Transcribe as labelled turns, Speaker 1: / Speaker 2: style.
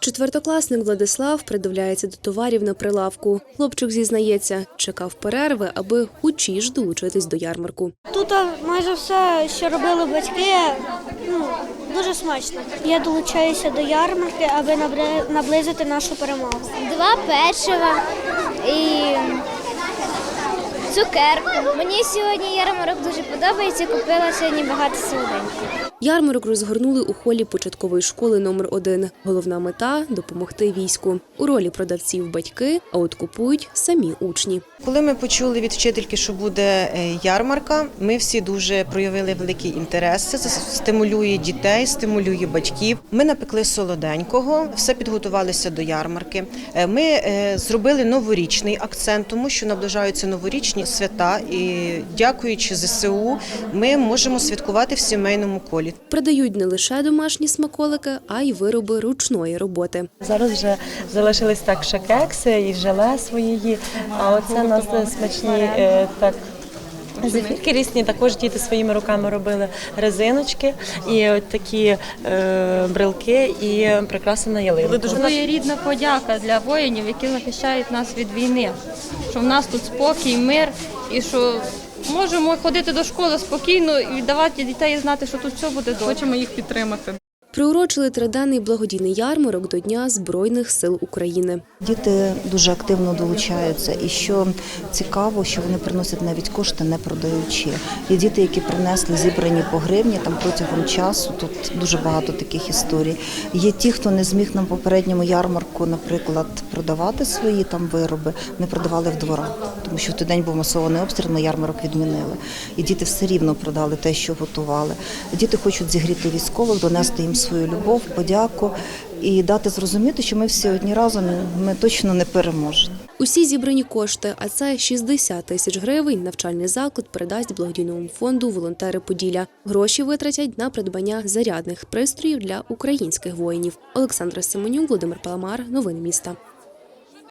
Speaker 1: Четвертокласник Владислав придивляється до товарів на прилавку. Хлопчик зізнається, чекав перерви, аби хучіш долучитись до ярмарку.
Speaker 2: Тут майже все, що робили батьки, ну, дуже смачно. Я долучаюся до ярмарки, аби наблизити нашу перемогу.
Speaker 3: Два печива і цукерку. Мені сьогодні ярмарок дуже подобається. Купила сьогодні багато солоденьких.
Speaker 1: Ярмарок розгорнули у холі початкової школи номер 1 Головна мета допомогти війську. У ролі продавців батьки, а от купують самі учні.
Speaker 4: Коли ми почули від вчительки, що буде е, ярмарка, ми всі дуже проявили великий інтерес. Це стимулює дітей, стимулює батьків. Ми напекли солоденького, все підготувалися до ярмарки. Е, Ми е, зробили новорічний акцент, тому що наближаються новорічні свята, і дякуючи ЗСУ, ми можемо святкувати в сімейному колі.
Speaker 1: Продають не лише домашні смаколики, а й вироби ручної роботи.
Speaker 5: Зараз вже залишились так ще кекси і желе свої. А оце у нас смачні е, так. Зефірки різні також діти своїми руками робили резиночки і от такі е, брелки і прикраси на ялинку.
Speaker 6: Своєрідна подяка для воїнів, які захищають нас від війни. Що в нас тут спокій, мир і що можемо ходити до школи спокійно і давати дітей і знати, що тут все буде добре.
Speaker 7: Хочемо їх підтримати.
Speaker 1: Приурочили триденний благодійний ярмарок до Дня Збройних сил України.
Speaker 8: Діти дуже активно долучаються, і що цікаво, що вони приносять навіть кошти, не продаючи. Є діти, які принесли зібрані по гривні там протягом часу. Тут дуже багато таких історій. Є ті, хто не зміг на попередньому ярмарку, наприклад, продавати свої там вироби, не продавали в дворах, тому що в той день був масований обстріл, ми ярмарок відмінили. І діти все рівно продали те, що готували. Діти хочуть зігріти військових, донести їм свою любов, подяку і дати зрозуміти, що ми всі одні разом, ми точно не переможемо.
Speaker 1: Усі зібрані кошти, а це 60 тисяч гривень. Навчальний заклад передасть благодійному фонду волонтери Поділля. Гроші витратять на придбання зарядних пристроїв для українських воїнів. Олександра Семенюк, Володимир Паламар. Новини міста.